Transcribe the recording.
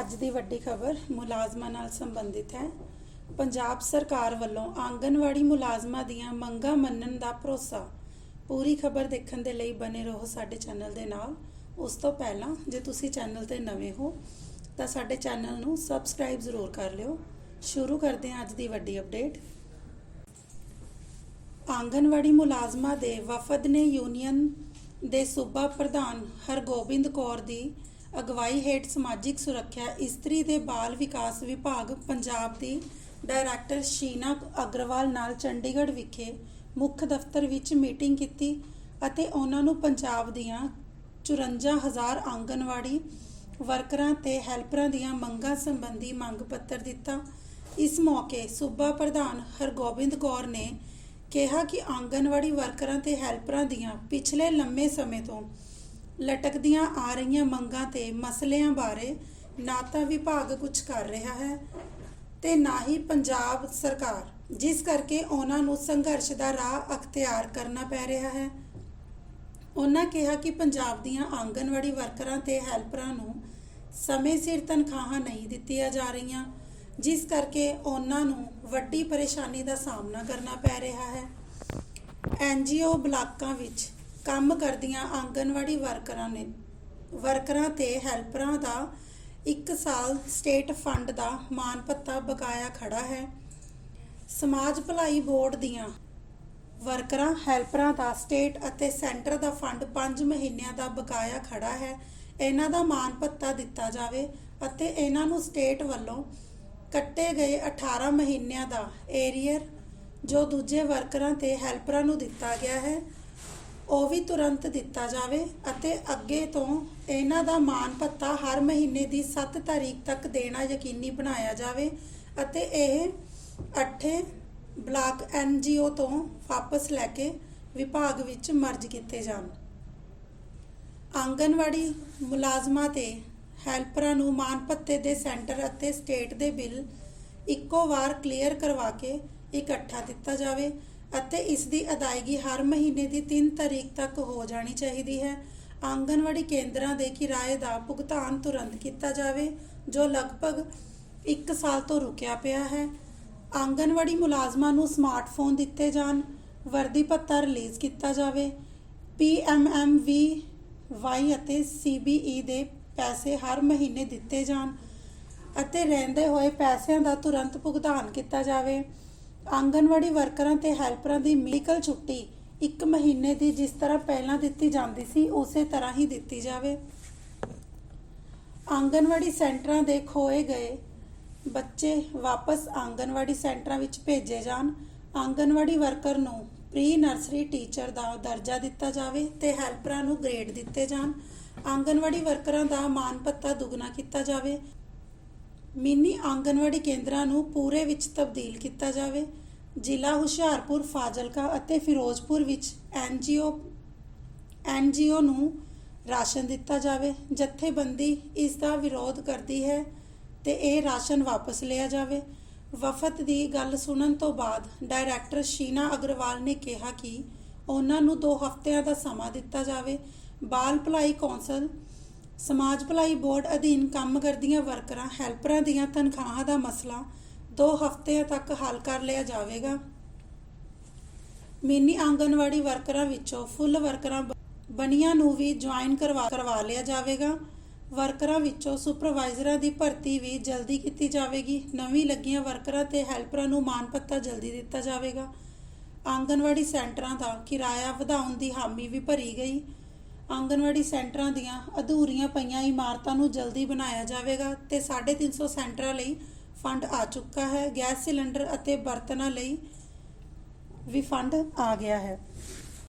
ਅੱਜ ਦੀ ਵੱਡੀ ਖਬਰ ਮੁਲਾਜ਼ਮਾਂ ਨਾਲ ਸੰਬੰਧਿਤ ਹੈ। ਪੰਜਾਬ ਸਰਕਾਰ ਵੱਲੋਂ ਆਂਗਨਵਾੜੀ ਮੁਲਾਜ਼ਮਾਂ ਦੀਆਂ ਮੰਗਾਂ ਮੰਨਣ ਦਾ ਭਰੋਸਾ। ਪੂਰੀ ਖਬਰ ਦੇਖਣ ਦੇ ਲਈ ਬਨੇ ਰਹੋ ਸਾਡੇ ਚੈਨਲ ਦੇ ਨਾਲ। ਉਸ ਤੋਂ ਪਹਿਲਾਂ ਜੇ ਤੁਸੀਂ ਚੈਨਲ ਤੇ ਨਵੇਂ ਹੋ, ਤਾਂ ਸਾਡੇ ਚੈਨਲ ਨੂੰ ਸਬਸਕ੍ਰਾਈਬ ਜ਼ਰੂਰ ਕਰ ਲਿਓ। ਸ਼ੁਰੂ ਕਰਦੇ ਹਾਂ ਅੱਜ ਦੀ ਵੱਡੀ ਅਪਡੇਟ। ਆਂਗਨਵਾੜੀ ਮੁਲਾਜ਼ਮਾਂ ਦੇ ਵਫਦ ਨੇ ਯੂਨੀਅਨ ਦੇ ਸੂਬਾ ਪ੍ਰਧਾਨ ਹਰਗੋਬਿੰਦ ਕੌਰ ਦੀ ਅਗਵਾਈ ਹੇਠ ਸਮਾਜਿਕ ਸੁਰੱਖਿਆ, ਇਸਤਰੀ ਦੇ ਬਾਲ ਵਿਕਾਸ ਵਿਭਾਗ ਪੰਜਾਬ ਦੀ ਡਾਇਰੈਕਟਰ ਸ਼ੀਨਾ ਅਗਰਵਾਲ ਨਾਲ ਚੰਡੀਗੜ੍ਹ ਵਿਖੇ ਮੁੱਖ ਦਫ਼ਤਰ ਵਿੱਚ ਮੀਟਿੰਗ ਕੀਤੀ ਅਤੇ ਉਹਨਾਂ ਨੂੰ ਪੰਜਾਬ ਦੀਆਂ 54000 ਆਂਗਨਵਾੜੀ ਵਰਕਰਾਂ ਤੇ ਹੈਲਪਰਾਂ ਦੀਆਂ ਮੰਗਾਂ ਸੰਬੰਧੀ ਮੰਗ ਪੱਤਰ ਦਿੱਤਾ। ਇਸ ਮੌਕੇ ਸੂਬਾ ਪ੍ਰਧਾਨ ਹਰਗੋਬਿੰਦ ਕੌਰ ਨੇ ਕਿਹਾ ਕਿ ਆਂਗਨਵਾੜੀ ਵਰਕਰਾਂ ਤੇ ਹੈਲਪਰਾਂ ਦੀਆਂ ਪਿਛਲੇ ਲੰਮੇ ਸਮੇਂ ਤੋਂ ਲਟਕਦੀਆਂ ਆ ਰਹੀਆਂ ਮੰਗਾਂ ਤੇ ਮਸਲਿਆਂ ਬਾਰੇ ਨਾ ਤਾਂ ਵਿਭਾਗ ਕੁਝ ਕਰ ਰਿਹਾ ਹੈ ਤੇ ਨਾ ਹੀ ਪੰਜਾਬ ਸਰਕਾਰ, ਜਿਸ ਕਰਕੇ ਉਹਨਾਂ ਨੂੰ ਸੰਘਰਸ਼ ਦਾ ਰਾਹ ਅਖਤਿਆਰ ਕਰਨਾ ਪੈ ਰਿਹਾ ਹੈ। ਉਹਨਾਂ ਕਿਹਾ ਕਿ ਪੰਜਾਬ ਦੀਆਂ ਆਂਗਨਵਾੜੀ ਵਰਕਰਾਂ ਤੇ ਹੈਲਪਰਾਂ ਨੂੰ ਸਮੇਂ ਸਿਰ ਤਨਖਾਹਾਂ ਨਹੀਂ ਦਿੱਤੀਆਂ ਜਾ ਰਹੀਆਂ, ਜਿਸ ਕਰਕੇ ਉਹਨਾਂ ਨੂੰ ਵੱਡੀ ਪਰੇਸ਼ਾਨੀ ਦਾ ਸਾਹਮਣਾ ਕਰਨਾ ਪੈ ਰਿਹਾ ਹੈ। ਐਨਜੀਓ ਬਲਾਕਾਂ ਵਿੱਚ ਕੰਮ ਕਰਦੀਆਂ ਆਂਗਨਵਾੜੀ ਵਰਕਰਾਂ ਨੇ, ਵਰਕਰਾਂ ਤੇ ਹੈਲਪਰਾਂ ਦਾ 1 ਸਾਲ ਸਟੇਟ ਫੰਡ ਦਾ ਮਾਨ ਭੱਤਾ ਬਕਾਇਆ ਖੜਾ ਹੈ। ਸਮਾਜ ਭਲਾਈ ਬੋਰਡ ਦੀਆਂ ਵਰਕਰਾਂ, ਹੈਲਪਰਾਂ ਦਾ ਸਟੇਟ ਅਤੇ ਸੈਂਟਰ ਦਾ ਫੰਡ 5 ਮਹੀਨਿਆਂ ਦਾ ਬਕਾਇਆ ਖੜਾ ਹੈ। ਇਹਨਾਂ ਦਾ ਮਾਨ ਭੱਤਾ ਦਿੱਤਾ ਜਾਵੇ ਅਤੇ ਇਹਨਾਂ ਨੂੰ ਸਟੇਟ ਵੱਲੋਂ ਕੱਟੇ ਗਏ 18 ਮਹੀਨਿਆਂ ਦਾ ਏਰੀਅਰ ਜੋ ਦੂਜੇ ਵਰਕਰਾਂ ਤੇ ਹੈਲਪਰਾਂ ਨੂੰ ਦਿੱਤਾ ਗਿਆ ਹੈ। ਉਹ ਵੀ ਤੁਰੰਤ ਦਿੱਤਾ ਜਾਵੇ ਅਤੇ ਅੱਗੇ ਤੋਂ ਇਹਨਾਂ ਦਾ ਮਾਨ ਭੱਤਾ ਹਰ ਮਹੀਨੇ ਦੀ 7 ਤਾਰੀਖ ਤੱਕ ਦੇਣਾ ਯਕੀਨੀ ਬਣਾਇਆ ਜਾਵੇ ਅਤੇ ਇਹ ਅੱਠੇ ਬਲਾਕ ਐਨਜੀਓ ਤੋਂ ਵਾਪਸ ਲੈ ਕੇ ਵਿਭਾਗ ਵਿੱਚ ਮਰਜ ਕੀਤੇ ਜਾਣ। ਆਂਗਨਵਾੜੀ ਮੁਲਾਜ਼ਮਾਂ ਤੇ ਹੈਲਪਰਾਂ ਨੂੰ ਮਾਨ ਭੱਤੇ ਦੇ ਸੈਂਟਰ ਅਤੇ ਸਟੇਟ ਦੇ ਬਿੱਲ ਇੱਕੋ ਵਾਰ ਕਲੀਅਰ ਕਰਵਾ ਕੇ ਇਕੱਠਾ ਦਿੱਤਾ ਜਾਵੇ ਅਤੇ ਇਸ ਦੀ ਅਦਾਇਗੀ ਹਰ ਮਹੀਨੇ ਦੀ 3 ਤਾਰੀਖ ਤੱਕ ਹੋ ਜਾਣੀ ਚਾਹੀਦੀ ਹੈ। ਆਂਗਨਵਾੜੀ ਕੇਂਦਰਾਂ ਦੇ ਕਿਰਾਏ ਦਾ ਭੁਗਤਾਨ ਤੁਰੰਤ ਕੀਤਾ ਜਾਵੇ, ਜੋ ਲਗਭਗ 1 ਸਾਲ ਤੋਂ ਰੁਕਿਆ ਪਿਆ ਹੈ। ਆਂਗਨਵਾੜੀ ਮੁਲਾਜ਼ਮਾਂ ਨੂੰ ਸਮਾਰਟਫੋਨ ਦਿੱਤੇ ਜਾਣ, ਵਰਦੀ ਪੱਤਾ ਰਿਲੀਜ਼ ਕੀਤਾ ਜਾਵੇ। ਪੀਐਮਐਮਵੀ ਵਾਈ ਅਤੇ ਸੀਬੀਈ ਦੇ ਪੈਸੇ ਹਰ ਮਹੀਨੇ ਦਿੱਤੇ ਜਾਣ ਅਤੇ ਰਹਿੰਦੇ ਹੋਏ ਪੈਸਿਆਂ ਦਾ ਤੁਰੰਤ ਭੁਗਤਾਨ ਕੀਤਾ ਜਾਵੇ। ਆਂਗਨਵਾੜੀ ਵਰਕਰਾਂ ਤੇ ਹੈਲਪਰਾਂ ਦੀ ਮੈਡੀਕਲ ਛੁੱਟੀ 1 ਮਹੀਨੇ ਦੀ ਜਿਸ ਤਰ੍ਹਾਂ ਪਹਿਲਾਂ ਦਿੱਤੀ ਜਾਂਦੀ ਸੀ, ਉਸੇ ਤਰ੍ਹਾਂ ਹੀ ਦਿੱਤੀ ਜਾਵੇ। ਆਂਗਨਵਾੜੀ ਸੈਂਟਰਾਂ ਦੇ ਖੋਏ ਗਏ ਬੱਚੇ ਵਾਪਸ ਆਂਗਨਵਾੜੀ ਸੈਂਟਰਾਂ ਵਿੱਚ ਭੇਜੇ ਜਾਣ। ਆਂਗਨਵਾੜੀ ਵਰਕਰ ਨੂੰ ਪ੍ਰੀ ਨਰਸਰੀ ਟੀਚਰ ਦਾ ਦਰਜਾ ਦਿੱਤਾ ਜਾਵੇ ਤੇ ਹੈਲਪਰਾਂ ਨੂੰ ਗ੍ਰੇਡ ਦਿੱਤੇ ਜਾਣ। ਆਂਗਨਵਾੜੀ ਵਰਕਰਾਂ ਦਾ ਮਾਨ ਪੱਤਾ ਦੁੱਗਣਾ ਕੀਤਾ ਜਾਵੇ। ਮਿੰਨੀ ਆਂਗਨਵਾੜੀ ਕੇਂਦਰਾਂ ਨੂੰ ਪੂਰੇ ਵਿੱਚ ਤਬਦੀਲ ਕੀਤਾ ਜਾਵੇ। ਜ਼ਿਲ੍ਹਾ ਹੁਸ਼ਿਆਰਪੁਰ, ਫਾਜ਼ਿਲਕਾ ਅਤੇ ਫਿਰੋਜ਼ਪੁਰ ਵਿੱਚ ਐਨਜੀਓ ਐਨਜੀਓ ਨੂੰ ਰਾਸ਼ਨ ਦਿੱਤਾ ਜਾਵੇ। ਜਥੇਬੰਦੀ ਇਸ ਦਾ ਵਿਰੋਧ ਕਰਦੀ ਹੈ ਤੇ ਇਹ ਰਾਸ਼ਨ ਵਾਪਸ ਲਿਆ ਜਾਵੇ। ਵਫਦ ਦੀ ਗੱਲ ਸੁਣਨ ਤੋਂ ਬਾਅਦ ਡਾਇਰੈਕਟਰ ਸ਼ੀਨਾ ਅਗਰਵਾਲ ਨੇ ਕਿਹਾ ਕਿ ਉਹਨਾਂ ਨੂੰ 2 ਹਫ਼ਤਿਆਂ ਦਾ ਸਮਾਂ ਦਿੱਤਾ ਜਾਵੇ। ਬਾਲ ਭਲਾਈ ਕੌਂਸਲ ਸਮਾਜ ਭਲਾਈ ਬੋਰਡ ਅਧੀਨ ਕੰਮ ਕਰਦੀਆਂ ਵਰਕਰਾਂ, ਹੈਲਪਰਾਂ ਦੀਆਂ ਤਨਖਾਹਾਂ ਦਾ ਮਸਲਾ 2 ਹਫ਼ਤਿਆਂ ਤੱਕ ਹੱਲ ਕਰ ਲਿਆ ਜਾਵੇਗਾ। ਮਿੰਨੀ ਆਂਗਨਵਾੜੀ ਵਰਕਰਾਂ ਵਿੱਚੋਂ ਫੁੱਲ ਵਰਕਰਾਂ ਬਣੀਆਂ ਨੂੰ ਵੀ ਜੁਆਇਨ ਕਰਵਾ ਕਰਵਾ ਲਿਆ ਜਾਵੇਗਾ। ਵਰਕਰਾਂ ਵਿੱਚੋਂ ਸੁਪਰਵਾਈਜ਼ਰਾਂ ਦੀ ਭਰਤੀ ਵੀ ਜਲਦੀ ਕੀਤੀ ਜਾਵੇਗੀ। ਨਵੀਂ ਲੱਗੀਆਂ ਵਰਕਰਾਂ ਤੇ ਹੈਲਪਰਾਂ ਨੂੰ ਮਾਨ ਪੱਤਰ ਜਲਦੀ ਦਿੱਤਾ ਜਾਵੇਗਾ। ਆਂਗਨਵਾੜੀ ਸੈਂਟਰਾਂ ਦਾ ਕਿਰਾਇਆ ਵਧਾਉਣ ਦੀ ਹਾਮੀ ਵੀ ਭਰੀ ਗਈ। ਆਂਗਨਵਾੜੀ ਸੈਂਟਰਾਂ ਦੀਆਂ ਅਧੂਰੀਆਂ ਪਈਆਂ ਇਮਾਰਤਾਂ ਨੂੰ ਜਲਦੀ ਬਣਾਇਆ ਜਾਵੇਗਾ ਤੇ 350 ਸੈਂਟਰਾਂ ਲਈ ਫੰਡ ਆ ਚੁੱਕਾ ਹੈ। ਗੈਸ ਸਿਲੰਡਰ ਅਤੇ ਬਰਤਨਾਂ ਲਈ ਵੀ ਫੰਡ ਆ ਗਿਆ ਹੈ।